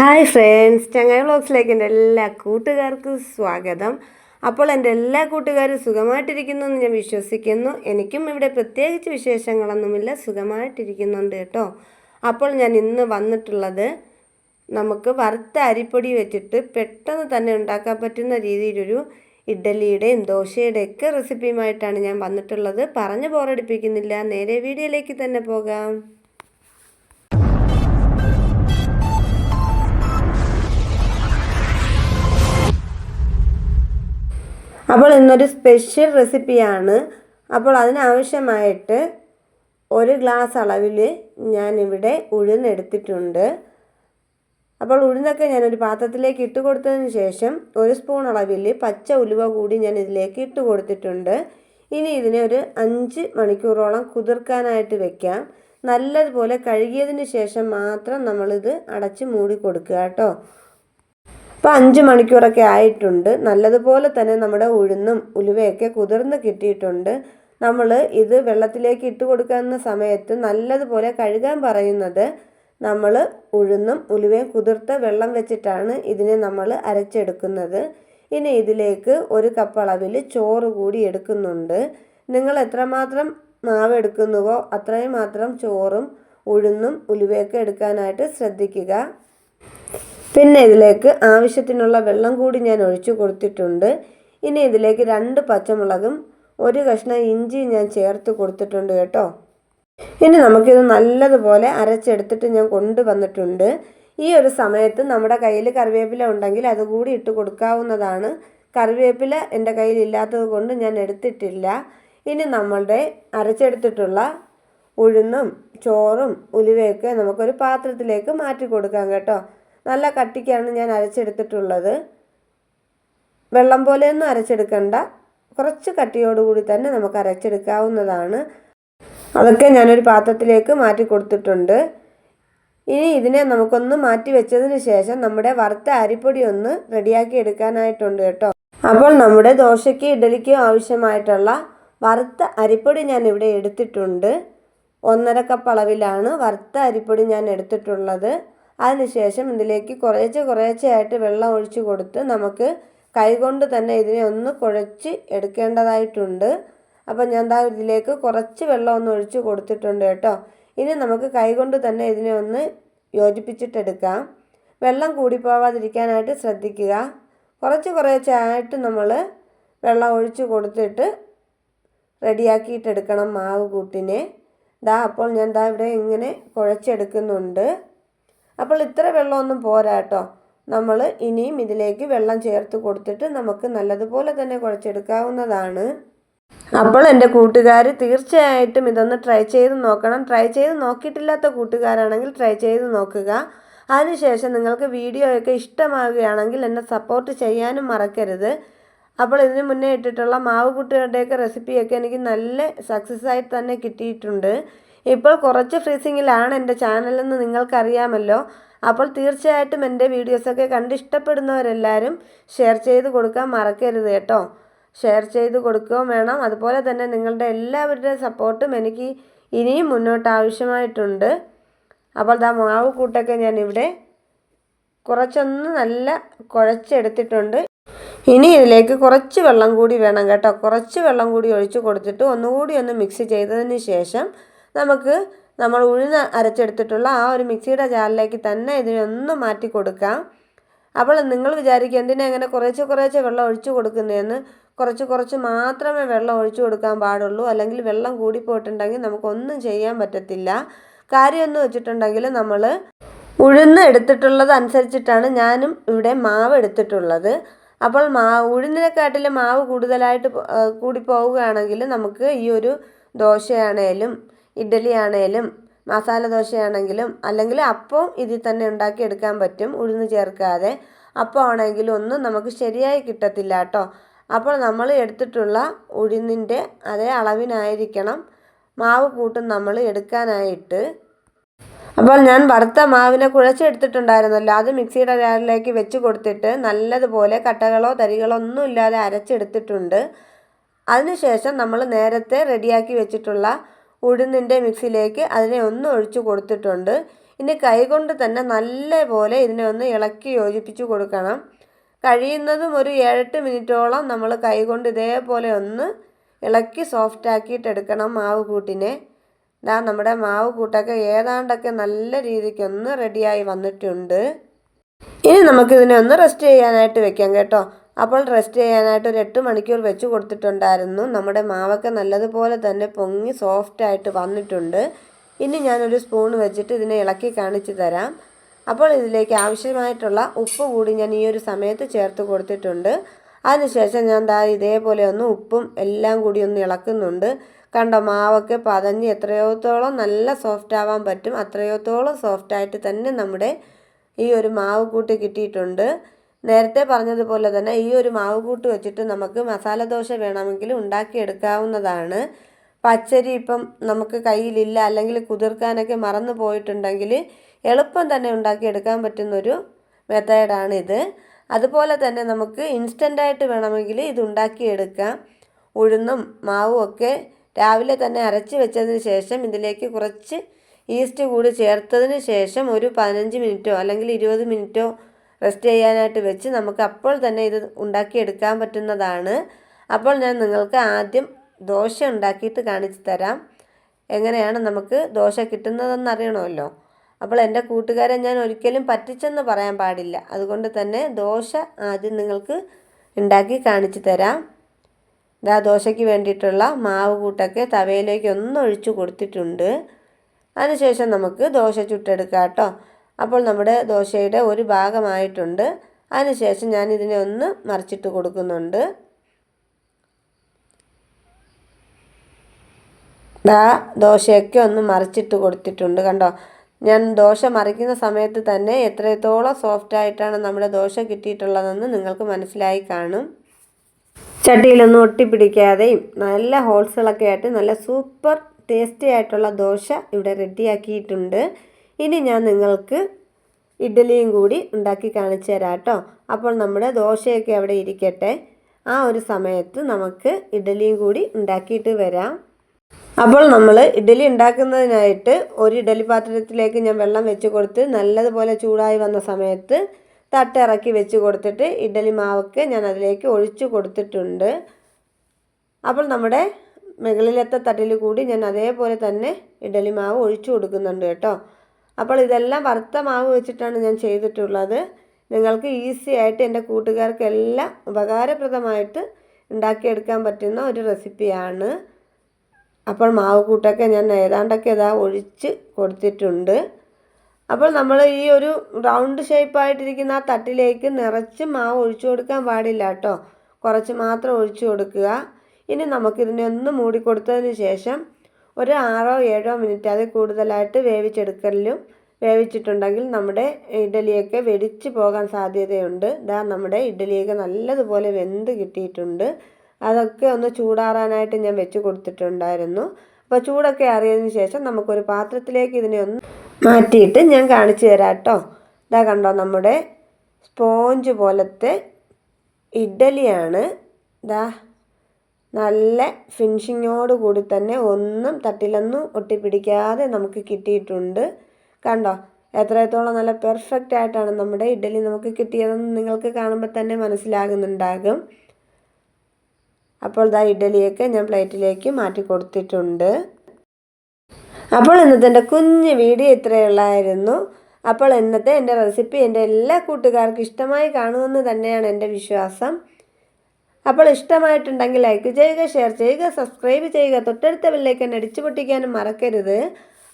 Hi friends ചങ്ങായി വ്ളോഗ്സിലേക്ക് എന്റെ എല്ലാ കൂട്ടുകാർക്കും സ്വാഗതം. അപ്പോൾ എന്റെ എല്ലാ കൂട്ടുകാരും സുഖമായിട്ടിരിക്കുന്നു എന്ന് ഞാൻ വിശ്വസിക്കുന്നു. എനിക്കും ഇവിടെ പ്രത്യേകിച്ച് വിശേഷങ്ങളൊന്നുമില്ല സുഖമായിട്ടിരിക്കുന്നുണ്ട് കേട്ടോ. അപ്പോൾ ഞാൻ ഇന്ന് വന്നിട്ടുള്ളത് നമുക്ക് വറുത്ത അരിപ്പൊടി വെച്ചിട്ട് പെട്ടെന്ന് തന്നെ ഉണ്ടാക്കാൻ പറ്റുന്ന രീതിയിലൊരു ഇഡ്ഡലിയുടെയും ദോശയുടെയൊക്കെ റെസിപ്പിയുമായിട്ടാണ് ഞാൻ വന്നിട്ടുള്ളത്. പറഞ്ഞു ബോറടിപ്പിക്കുന്നില്ല നേരെ വീഡിയോയിലേക്ക് തന്നെ പോകാം. അപ്പോൾ ഇന്നൊരു സ്പെഷ്യൽ റെസിപ്പിയാണ് അപ്പോൾ അതിനാവശ്യമായിട്ട് ഒരു ഗ്ലാസ് അളവിൽ ഞാനിവിടെ ഉഴുന്നെടുത്തിട്ടുണ്ട്. അപ്പോൾ ഉഴുന്നൊക്കെ ഞാനൊരു പാത്രത്തിലേക്ക് ഇട്ട് കൊടുത്തതിന് ശേഷം ഒരു സ്പൂൺ അളവിൽ പച്ച ഉലുവ കൂടി ഞാൻ ഇതിലേക്ക് ഇട്ട് കൊടുത്തിട്ടുണ്ട്. ഇനി ഇതിനെ ഒരു അഞ്ച് മണിക്കൂറോളം കുതിർക്കാനായിട്ട് വെക്കാം. നല്ലതുപോലെ കഴുകിയതിന് ശേഷം മാത്രം നമ്മളിത് അടച്ച് മൂടി കൊടുക്കുക കേട്ടോ. ഇപ്പോൾ അഞ്ച് മണിക്കൂറൊക്കെ ആയിട്ടുണ്ട്. നല്ലതുപോലെ തന്നെ നമ്മുടെ ഉഴുന്നും ഉലുവയൊക്കെ കുതിർന്ന് കിട്ടിയിട്ടുണ്ട്. നമ്മൾ ഇത് വെള്ളത്തിലേക്ക് ഇട്ട് കൊടുക്കുന്ന സമയത്ത് നല്ലതുപോലെ കഴുകാൻ പറയുന്നത് നമ്മൾ ഉഴുന്നും ഉലുവയും കുതിർത്ത വെള്ളം വെച്ചിട്ടാണ് ഇതിനെ നമ്മൾ അരച്ചെടുക്കുന്നത്. ഇനി ഇതിലേക്ക് ഒരു കപ്പ് അളവിൽ ചോറ് കൂടി എടുക്കുന്നുണ്ട്. നിങ്ങൾ എത്രമാത്രം മാവ് എടുക്കുന്നുവോ അത്രയും മാത്രം ചോറും ഉഴുന്നും ഉലുവയൊക്കെ എടുക്കാനായിട്ട് ശ്രദ്ധിക്കുക. പിന്നെ ഇതിലേക്ക് ആവശ്യത്തിനുള്ള വെള്ളം കൂടി ഞാൻ ഒഴിച്ചു കൊടുത്തിട്ടുണ്ട്. ഇനി ഇതിലേക്ക് രണ്ട് പച്ചമുളകും ഒരു കഷ്ണം ഇഞ്ചി ഞാൻ ചേർത്ത് കൊടുത്തിട്ടുണ്ട് കേട്ടോ. ഇനി നമുക്കിത് നല്ലതുപോലെ അരച്ചെടുത്തിട്ട് ഞാൻ കൊണ്ടുവന്നിട്ടുണ്ട്. ഈ ഒരു സമയത്ത് നമ്മുടെ കയ്യിൽ കറിവേപ്പില ഉണ്ടെങ്കിൽ അതുകൂടി ഇട്ട് കൊടുക്കാവുന്നതാണ്. കറിവേപ്പില എന്റെ കയ്യിൽ ഇല്ലാത്തത് കൊണ്ട് ഞാൻ എടുത്തിട്ടില്ല. ഇനി നമ്മളുടെ അരച്ചെടുത്തിട്ടുള്ള ഉഴുന്നും ചോറും ഉലുവയൊക്കെ നമുക്കൊരു പാത്രത്തിലേക്ക് മാറ്റി കൊടുക്കാം കേട്ടോ. നല്ല കട്ടിക്കാണ് ഞാൻ അരച്ചെടുത്തിട്ടുള്ളത്. വെള്ളം പോലെയൊന്നും അരച്ചെടുക്കണ്ട. കുറച്ച് കട്ടിയോടുകൂടി തന്നെ നമുക്ക് അരച്ചെടുക്കാവുന്നതാണ്. അതൊക്കെ ഞാനൊരു പാത്രത്തിലേക്ക് മാറ്റി കൊടുത്തിട്ടുണ്ട്. ഇനി ഇതിനെ നമുക്കൊന്ന് മാറ്റി വെച്ചതിന് ശേഷം നമ്മുടെ വറുത്ത അരിപ്പൊടി ഒന്ന് റെഡിയാക്കി എടുക്കാനായിട്ടുണ്ട് കേട്ടോ. അപ്പോൾ നമ്മുടെ ദോശയ്ക്ക് ഇഡലിക്കും ആവശ്യമായിട്ടുള്ള വറുത്ത അരിപ്പൊടി ഞാൻ ഇവിടെ എടുത്തിട്ടുണ്ട്. ഒന്നര കപ്പ് അളവിലാണ് വറുത്ത അരിപ്പൊടി ഞാൻ എടുത്തിട്ടുള്ളത്. അതിനുശേഷം ഇതിലേക്ക് കുറേശ്ശെ കുറേശ്ശെ വെള്ളം ഒഴിച്ച് കൊടുത്ത് നമുക്ക് കൈകൊണ്ട് തന്നെ ഇതിനെ ഒന്ന് കുഴച്ച് എടുക്കേണ്ടതായിട്ടുണ്ട്. അപ്പോൾ ഞാൻ ദാ ഇതിലേക്ക് കുറച്ച് വെള്ളം ഒന്ന് ഒഴിച്ച് കൊടുത്തിട്ടുണ്ട് കേട്ടോ. ഇനി നമുക്ക് കൈകൊണ്ട് തന്നെ ഇതിനെ ഒന്ന് യോജിപ്പിച്ചിട്ടെടുക്കാം. വെള്ളം കൂടിപ്പോവാതിരിക്കാനായിട്ട് ശ്രദ്ധിക്കുക. കുറച്ച് കുറേശ്ശെ ആയിട്ട് നമ്മൾ വെള്ളം ഒഴിച്ച് കൊടുത്തിട്ട് റെഡിയാക്കിയിട്ടെടുക്കണം മാവ് കൂട്ടിനെ. ദാ അപ്പോൾ ഞാൻ ദാ ഇവിടെ ഇങ്ങനെ കുഴച്ചെടുക്കുന്നുണ്ട്. അപ്പോൾ ഇത്ര വെള്ളമൊന്നും പോരാ കേട്ടോ. നമ്മൾ ഇനിയും ഇതിലേക്ക് വെള്ളം ചേർത്ത് കൊടുത്തിട്ട് നമുക്ക് നല്ലതുപോലെ തന്നെ കുഴച്ചെടുക്കാവുന്നതാണ്. അപ്പോൾ എന്റെ കൂട്ടുകാർ തീർച്ചയായിട്ടും ഇതൊന്ന് ട്രൈ ചെയ്ത് നോക്കണം. ട്രൈ ചെയ്ത് നോക്കിയിട്ടില്ലാത്ത കൂട്ടുകാരാണെങ്കിൽ ട്രൈ ചെയ്ത് നോക്കുക. അതിനുശേഷം നിങ്ങൾക്ക് വീഡിയോയൊക്കെ ഇഷ്ടമാകുകയാണെങ്കിൽ എന്നെ സപ്പോർട്ട് ചെയ്യാനും മറക്കരുത്. അപ്പോൾ ഇതിന് മുന്നേ ഇട്ടിട്ടുള്ള മാവ് കുട്ടികളുടെയൊക്കെ റെസിപ്പിയൊക്കെ എനിക്ക് നല്ല സക്സസ് ആയിട്ട് തന്നെ കിട്ടിയിട്ടുണ്ട്. ഇപ്പോൾ കുറച്ച് ഫ്രീസിങ്ങിലാണ് എന്റെ ചാനലെന്ന് നിങ്ങൾക്കറിയാമല്ലോ. അപ്പോൾ തീർച്ചയായിട്ടും എന്റെ വീഡിയോസൊക്കെ കണ്ട് ഇഷ്ടപ്പെടുന്നവരെല്ലാവരും ഷെയർ ചെയ്ത് കൊടുക്കാൻ മറക്കരുത് കേട്ടോ. ഷെയർ ചെയ്ത് കൊടുക്കുകയും വേണം. അതുപോലെ തന്നെ നിങ്ങളുടെ എല്ലാവരുടെയും സപ്പോർട്ടും എനിക്ക് ഇനിയും മുന്നോട്ട് ആവശ്യമായിട്ടുണ്ട് അപ്പോൾ ദാ മാവ് കൂട്ടൊക്കെ ഞാനിവിടെ കുറച്ചൊന്ന് നല്ല കുഴച്ചെടുത്തിട്ടുണ്ട്. ഇനി ഇതിലേക്ക് കുറച്ച് വെള്ളം കൂടി വേണം കേട്ടോ. കുറച്ച് വെള്ളം കൂടി ഒഴിച്ച് കൊടുത്തിട്ട് ഒന്നുകൂടി ഒന്ന് മിക്സ് ചെയ്തതിന് ശേഷം നമുക്ക് നമ്മൾ ഉഴുന്ന് അരച്ചെടുത്തിട്ടുള്ള ആ ഒരു മിക്സിയുടെ ജാറിലേക്ക് തന്നെ ഇതിനെ ഒന്ന് മാറ്റി കൊടുക്കാം. അപ്പോൾ നിങ്ങൾ വിചാരിക്കുക എന്തിനാ അങ്ങനെ കുറേശ്ശെ കുറേശ്ശെ വെള്ളം ഒഴിച്ചു കൊടുക്കുന്നതെന്ന് കുറച്ച് കുറച്ച് മാത്രമേ വെള്ളം ഒഴിച്ചു കൊടുക്കാൻ പാടുള്ളൂ. അല്ലെങ്കിൽ വെള്ളം കൂടിപ്പോയിട്ടുണ്ടെങ്കിൽ നമുക്കൊന്നും ചെയ്യാൻ പറ്റത്തില്ല. കാര്യം എന്ന് വെച്ചിട്ടുണ്ടെങ്കിൽ നമ്മൾ ഉഴുന്ന് എടുത്തിട്ടുള്ളത് അനുസരിച്ചിട്ടാണ് ഞാനും ഇവിടെ മാവ് എടുത്തിട്ടുള്ളത്. അപ്പോൾ മാ ഉഴുന്നിനെക്കാട്ടിലും മാവ് കൂടുതലായിട്ട് കൂടി പോവുകയാണെങ്കിൽ നമുക്ക് ഈ ഒരു ദോശയാണേലും ഇഡ്ഡലി ആണേലും മസാല ദോശയാണെങ്കിലും അല്ലെങ്കിൽ അപ്പം ഇതിൽ തന്നെ ഉണ്ടാക്കി എടുക്കാൻ പറ്റും ഉഴുന്ന് ചേർക്കാതെ. അപ്പം ആണെങ്കിലും ഒന്നും നമുക്ക് ശരിയായി കിട്ടത്തില്ല കേട്ടോ. അപ്പോൾ നമ്മൾ എടുത്തിട്ടുള്ള ഉഴുന്നിന്റെ അതേ അളവിനായിരിക്കണം മാവ് കൂട്ടും നമ്മൾ എടുക്കാനായിട്ട്. അപ്പോൾ ഞാൻ വറുത്ത മാവിനെ കുഴച്ചെടുത്തിട്ടുണ്ടായിരുന്നല്ലോ. അത് മിക്സിയുടെ ജാറിലേക്ക് വെച്ച് കൊടുത്തിട്ട് നല്ലതുപോലെ കട്ടകളോ തരികളോ ഒന്നും ഇല്ലാതെ അരച്ചെടുത്തിട്ടുണ്ട്. അതിനുശേഷം നമ്മൾ നേരത്തെ റെഡിയാക്കി വെച്ചിട്ടുള്ള ഉഴുന്നിന്റെ മിക്സിയിലേക്ക്. അതിനെ ഒന്ന് ഒഴിച്ച് കൊടുത്തിട്ടുണ്ട്. ഇനി കൈകൊണ്ട് തന്നെ നല്ല പോലെ ഇതിനെ ഒന്ന് ഇളക്കി യോജിപ്പിച്ച് കൊടുക്കണം. കഴിയുന്നതും ഒരു ഏഴെട്ട് മിനിറ്റോളം നമ്മൾ കൈകൊണ്ട് ഇതേപോലെ ഒന്ന് ഇളക്കി സോഫ്റ്റ് ആക്കിയിട്ട് എടുക്കണം മാവ് കൂട്ടിനെ ഇതാ നമ്മുടെ മാവ് കൂട്ടൊക്കെ ഏതാണ്ടൊക്കെ നല്ല രീതിക്ക് ഒന്ന് റെഡിയായി വന്നിട്ടുണ്ട്. ഇനി നമുക്കിതിനെ ഒന്ന് റെസ്റ്റ് ചെയ്യാനായിട്ട് വെക്കാം കേട്ടോ. അപ്പോൾ റെസ്റ്റ് ചെയ്യാനായിട്ട് ഒരു എട്ട് മണിക്കൂർ വെച്ച് കൊടുത്തിട്ടുണ്ടായിരുന്നു. നമ്മുടെ മാവൊക്കെ നല്ലതുപോലെ തന്നെ പൊങ്ങി സോഫ്റ്റ് ആയിട്ട് വന്നിട്ടുണ്ട്. ഇനി ഞാനൊരു സ്പൂൺ വെച്ചിട്ട് ഇതിനെ ഇളക്കി കാണിച്ചു തരാം. അപ്പോൾ ഇതിലേക്ക് ആവശ്യമായിട്ടുള്ള ഉപ്പ് കൂടി ഞാൻ ഈ ഒരു സമയത്ത് ചേർത്ത് കൊടുത്തിട്ടുണ്ട്. അതിനുശേഷം ഞാൻ ദാ ഇതേപോലെ ഒന്ന് ഉപ്പും എല്ലാം കൂടി ഒന്ന് ഇളക്കുന്നുണ്ട്. കണ്ടോ മാവൊക്കെ പതഞ്ഞ് എത്രയോത്തോളം നല്ല സോഫ്റ്റ് ആവാൻ പറ്റും അത്രയോത്തോളം സോഫ്റ്റായിട്ട് തന്നെ നമ്മുടെ ഈ ഒരു മാവ് കൂട്ടി കിട്ടിയിട്ടുണ്ട്. നേരത്തെ പറഞ്ഞതുപോലെ തന്നെ ഈ ഒരു മാവ് കൂട്ട് വെച്ചിട്ട് നമുക്ക് മസാല ദോശ വേണമെങ്കിൽ ഉണ്ടാക്കിയെടുക്കാവുന്നതാണ്. പച്ചരി ഇപ്പം നമുക്ക് കയ്യിലില്ല അല്ലെങ്കിൽ കുതിർക്കാനൊക്കെ മറന്നു പോയിട്ടുണ്ടെങ്കിൽ എളുപ്പം തന്നെ ഉണ്ടാക്കിയെടുക്കാൻ പറ്റുന്നൊരു മെത്തേഡാണിത്. അതുപോലെ തന്നെ നമുക്ക് ഇൻസ്റ്റന്റായിട്ട് വേണമെങ്കിൽ ഇത് ഉണ്ടാക്കിയെടുക്കാം. ഉഴുന്നും മാവും ഒക്കെ രാവിലെ തന്നെ അരച്ച് വെച്ചതിന് ശേഷം ഇതിലേക്ക് കുറച്ച് ഈസ്റ്റ് കൂടി ചേർത്തതിന് ശേഷം ഒരു പതിനഞ്ച് മിനിറ്റോ അല്ലെങ്കിൽ ഇരുപത് മിനിറ്റോ റെസ്റ്റ് ചെയ്യാനായിട്ട് വെച്ച് നമുക്ക് അപ്പോൾ തന്നെ ഇത് ഉണ്ടാക്കിയെടുക്കാൻ പറ്റുന്നതാണ്. അപ്പോൾ ഞാൻ നിങ്ങൾക്ക് ആദ്യം ദോശ ഉണ്ടാക്കിയിട്ട് കാണിച്ചു തരാം. എങ്ങനെയാണ് നമുക്ക് ദോശ കിട്ടുന്നതെന്ന് അറിയണമല്ലോ. അപ്പോൾ എന്റെ കൂട്ടുകാരെ ഞാൻ ഒരിക്കലും പറ്റിച്ചെന്ന് പറയാൻ പാടില്ല. അതുകൊണ്ട് തന്നെ ദോശ ആദ്യം നിങ്ങൾക്ക് ഉണ്ടാക്കി കാണിച്ചു തരാം. ഇതാ ദോശയ്ക്ക് വേണ്ടിയിട്ടുള്ള മാവ് കൂട്ടൊക്കെ തവയിലേക്ക് ഒന്ന് ഒഴിച്ചു കൊടുത്തിട്ടുണ്ട്. അതിനുശേഷം നമുക്ക് ദോശ ചുട്ടെടുക്കാം കേട്ടോ. അപ്പോൾ നമ്മുടെ ദോശയുടെ ഒരു ഭാഗമായിട്ടുണ്ട്. അതിനുശേഷം ഞാൻ ഇതിനെ ഒന്ന് മറിച്ചിട്ട് കൊടുക്കുന്നുണ്ട്. ദാ ദോശയൊക്കെ ഒന്ന് മറിച്ചിട്ട് കൊടുത്തിട്ടുണ്ട് കണ്ടോ? ഞാൻ ദോശ മറിക്കുന്ന സമയത്ത് തന്നെ എത്രത്തോളം സോഫ്റ്റ് ആയിട്ടാണ് നമ്മുടെ ദോശ കിട്ടിയിട്ടുള്ളതെന്ന് നിങ്ങൾക്ക് മനസ്സിലായി കാണും. ചട്ടിയിലൊന്നും ഒട്ടിപ്പിടിക്കാതെയും നല്ല ഹോൾസുകളൊക്കെ ആയിട്ട് നല്ല സൂപ്പർ ടേസ്റ്റി ആയിട്ടുള്ള ദോശ ഇവിടെ റെഡിയാക്കിയിട്ടുണ്ട് ഇനി ഞാൻ നിങ്ങൾക്ക് ഇഡ്ഡലിയും കൂടി ഉണ്ടാക്കി കാണിച്ചു തരാം കേട്ടോ. അപ്പോൾ നമ്മുടെ ദോശയൊക്കെ അവിടെ ഇരിക്കട്ടെ. ആ ഒരു സമയത്ത് നമുക്ക് ഇഡ്ഡലിയും കൂടി ഉണ്ടാക്കിയിട്ട് വരാം. അപ്പോൾ നമ്മൾ ഇഡ്ഡലി ഉണ്ടാക്കുന്നതിനായിട്ട് ഒരു ഇഡ്ഡലി പാത്രത്തിലേക്ക് ഞാൻ വെള്ളം വെച്ച് കൊടുത്ത് നല്ലതുപോലെ ചൂടായി വന്ന സമയത്ത് തട്ടിറക്കി വെച്ച് കൊടുത്തിട്ട് ഇഡ്ഡലി മാവൊക്കെ ഞാൻ അതിലേക്ക് ഒഴിച്ചു കൊടുത്തിട്ടുണ്ട്. അപ്പോൾ നമ്മുടെ മുകളിലത്തെ തട്ടിൽ കൂടി ഞാൻ അതേപോലെ തന്നെ ഇഡ്ഡലി മാവ് ഒഴിച്ചു കൊടുക്കുന്നുണ്ട് കേട്ടോ. അപ്പോൾ ഇതെല്ലാം വറുത്ത മാവ് വെച്ചിട്ടാണ് ഞാൻ ചെയ്തിട്ടുള്ളത്. നിങ്ങൾക്ക് ഈസി ആയിട്ട് എന്റെ കൂട്ടുകാർക്കെല്ലാം ഉപകാരപ്രദമായിട്ട് ഉണ്ടാക്കിയെടുക്കാൻ പറ്റുന്ന ഒരു റെസിപ്പിയാണ്. അപ്പോൾ മാവ് കൂട്ടൊക്കെ ഞാൻ ഏതാണ്ടൊക്കെ ഇതാ ഒഴിച്ച് കൊടുത്തിട്ടുണ്ട്. അപ്പോൾ നമ്മൾ ഈ ഒരു റൗണ്ട് ഷേപ്പായിട്ടിരിക്കുന്ന ആ തട്ടിലേക്ക് നിറച്ച് മാവ് ഒഴിച്ചു കൊടുക്കാൻ പാടില്ല കേട്ടോ. കുറച്ച് മാത്രം ഒഴിച്ചു കൊടുക്കുക. ഇനി നമുക്കിതിനെ ഒന്ന് മൂടിക്കൊടുത്തതിന് ശേഷം ഒരു ആറോ ഏഴോ മിനിറ്റ് അതിൽ കൂടുതലായിട്ട് വേവിച്ചെടുക്കലും വേവിച്ചിട്ടുണ്ടെങ്കിൽ നമ്മുടെ ഇഡലിയൊക്കെ വെടിച്ച് പോകാൻ സാധ്യതയുണ്ട്. ഇതാ നമ്മുടെ ഇഡലിയൊക്കെ നല്ലതുപോലെ വെന്ത് കിട്ടിയിട്ടുണ്ട്. അതൊക്കെ ഒന്ന് ചൂടാറാനായിട്ട് ഞാൻ വെച്ച് കൊടുത്തിട്ടുണ്ടായിരുന്നു. അപ്പോൾ ചൂടൊക്കെ അറിയതിന് ശേഷം നമുക്കൊരു പാത്രത്തിലേക്ക് ഇതിനെ ഒന്ന് മാറ്റിയിട്ട് ഞാൻ കാണിച്ചു തരാം കേട്ടോ ഇതാ കണ്ടോ നമ്മുടെ സ്പോഞ്ച് പോലത്തെ ഇഡ്ഡലിയാണ് ഇതാ നല്ല ഫിനിഷിങ്ങോട് കൂടി തന്നെ ഒന്നും തട്ടിലൊന്നും ഒട്ടിപ്പിടിക്കാതെ നമുക്ക് കിട്ടിയിട്ടുണ്ട്. കണ്ടോ? എത്രത്തോളം നല്ല പെർഫെക്റ്റ് ആയിട്ടാണ് നമ്മുടെ ഇഡ്ഡലി നമുക്ക് കിട്ടിയതെന്ന് നിങ്ങൾക്ക് കാണുമ്പോൾ തന്നെ മനസ്സിലാകുന്നുണ്ടാകും. അപ്പോൾ ഇതാ ഇഡ്ഡലിയൊക്കെ ഞാൻ പ്ലേറ്റിലേക്ക് മാറ്റി കൊടുത്തിട്ടുണ്ട്. അപ്പോൾ ഇന്നത്തെ എന്റെ കുഞ്ഞ് വീഡിയോ ഇത്രയുള്ളായിരുന്നു അപ്പോൾ ഇന്നത്തെ എന്റെ റെസിപ്പി എന്റെ എല്ലാ കൂട്ടുകാർക്കും ഇഷ്ടമായി കാണുമെന്ന് തന്നെയാണ് എന്റെ വിശ്വാസം. അപ്പോൾ ഇഷ്ടമായിട്ടുണ്ടെങ്കിൽ ലൈക്ക് ചെയ്യുക ഷെയർ ചെയ്യുക സബ്സ്ക്രൈബ് ചെയ്യുക. തൊട്ടടുത്ത ബെല്ലേക്കൻ അടിച്ചു പൊട്ടിക്കാനും മറക്കരുത്.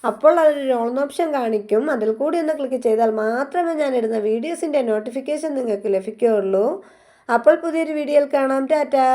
അപ്പോൾ അതൊരു ഓൺ ഓപ്ഷൻ കാണിക്കും. അതിൽ കൂടി ഒന്ന് ക്ലിക്ക് ചെയ്താൽ മാത്രമേ ഞാൻ ഇടുന്ന വീഡിയോസിന്റെ നോട്ടിഫിക്കേഷൻ നിങ്ങൾക്ക് ലഭിക്കുകയുള്ളൂ. അപ്പോൾ പുതിയൊരു വീഡിയോയിൽ കാണാം. ടാറ്റാ!